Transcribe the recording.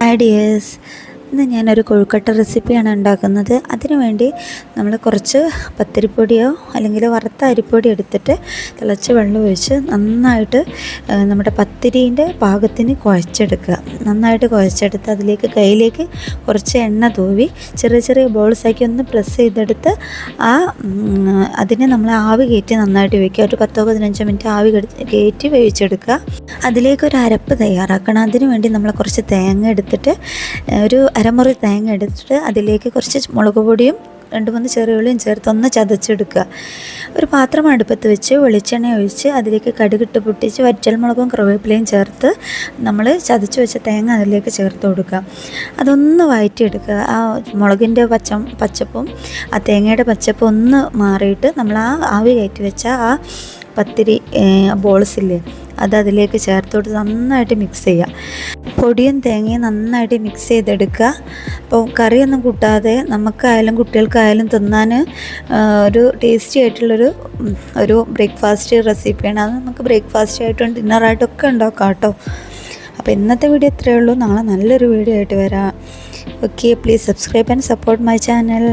ideas ഇന്ന് ഞാനൊരു കൊഴുക്കട്ട റെസിപ്പിയാണ് ഉണ്ടാക്കുന്നത്. അതിനുവേണ്ടി നമ്മൾ കുറച്ച് പത്തിരിപ്പൊടിയോ അല്ലെങ്കിൽ വറുത്ത അരിപ്പൊടി എടുത്തിട്ട് തിളച്ച് വെള്ളം ഒഴിച്ച് നന്നായിട്ട് നമ്മുടെ പത്തിരീന്റെ പാകത്തിന് കുഴച്ചെടുക്കുക. നന്നായിട്ട് കുഴച്ചെടുത്ത് അതിലേക്ക് കയ്യിലേക്ക് കുറച്ച് എണ്ണ തൂവി ചെറിയ ചെറിയ ബോൾസാക്കി ഒന്ന് പ്രസ് ചെയ്തെടുത്ത് ആ അതിനെ നമ്മൾ ആവി കയറ്റി നന്നായിട്ട് വയ്ക്കുക ഒരു പത്തോ പതിനഞ്ചോ മിനിറ്റ് ആവി കയറ്റി വേവിച്ചെടുക്കുക. അതിലേക്ക് ഒരു അരപ്പ് തയ്യാറാക്കണം. അതിനുവേണ്ടി നമ്മൾ കുറച്ച് തേങ്ങ എടുത്തിട്ട് ഒരു അരമുറി തേങ്ങ എടുത്തിട്ട് അതിലേക്ക് കുറച്ച് മുളക് പൊടിയും രണ്ട് മൂന്ന് ചെറിയുള്ളിയും ചേർത്തൊന്ന് ചതച്ചെടുക്കുക. ഒരു പാത്രം അടുപ്പത്ത് വെച്ച് വെളിച്ചെണ്ണ ഒഴിച്ച് അതിലേക്ക് കടുകിട്ട് പൊട്ടിച്ച് വറ്റൽമുളകും കറിവേപ്പിലയും ചേർത്ത് നമ്മൾ ചതച്ച് വെച്ച തേങ്ങ അതിലേക്ക് ചേർത്ത് കൊടുക്കുക. അതൊന്ന് വഴറ്റിയെടുക്കുക ആ മുളകിന്റെ പച്ച പച്ചപ്പും ആ തേങ്ങയുടെ പച്ചപ്പും ഒന്ന് മാറിയിട്ട് നമ്മൾ ആ ആവി കയറ്റി വെച്ച ആ പത്തിരി ബോൾസില്ലേ അത് അതിലേക്ക് ചേർത്ത് കൊടുത്ത് നന്നായിട്ട് മിക്സ് ചെയ്യുക. പൊടിയും തേങ്ങയും നന്നായിട്ട് മിക്സ് ചെയ്തെടുക്കുക. അപ്പോൾ കറിയൊന്നും കൂട്ടാതെ നമുക്കായാലും കുട്ടികൾക്കായാലും തിന്നാൻ ഒരു ടേസ്റ്റി ആയിട്ടുള്ളൊരു ഒരു ബ്രേക്ക്ഫാസ്റ്റ് റെസിപ്പിയാണ് അത് നമുക്ക് ബ്രേക്ക്ഫാസ്റ്റ് ആയിട്ടും ഡിന്നറായിട്ടും ഒക്കെ ഉണ്ടാക്കാം കേട്ടോ. അപ്പോൾ ഇന്നത്തെ വീഡിയോ ഇത്രയേ ഉള്ളൂ. നാളെ നല്ലൊരു വീഡിയോ ആയിട്ട് വരാം. Okay please subscribe and support my channel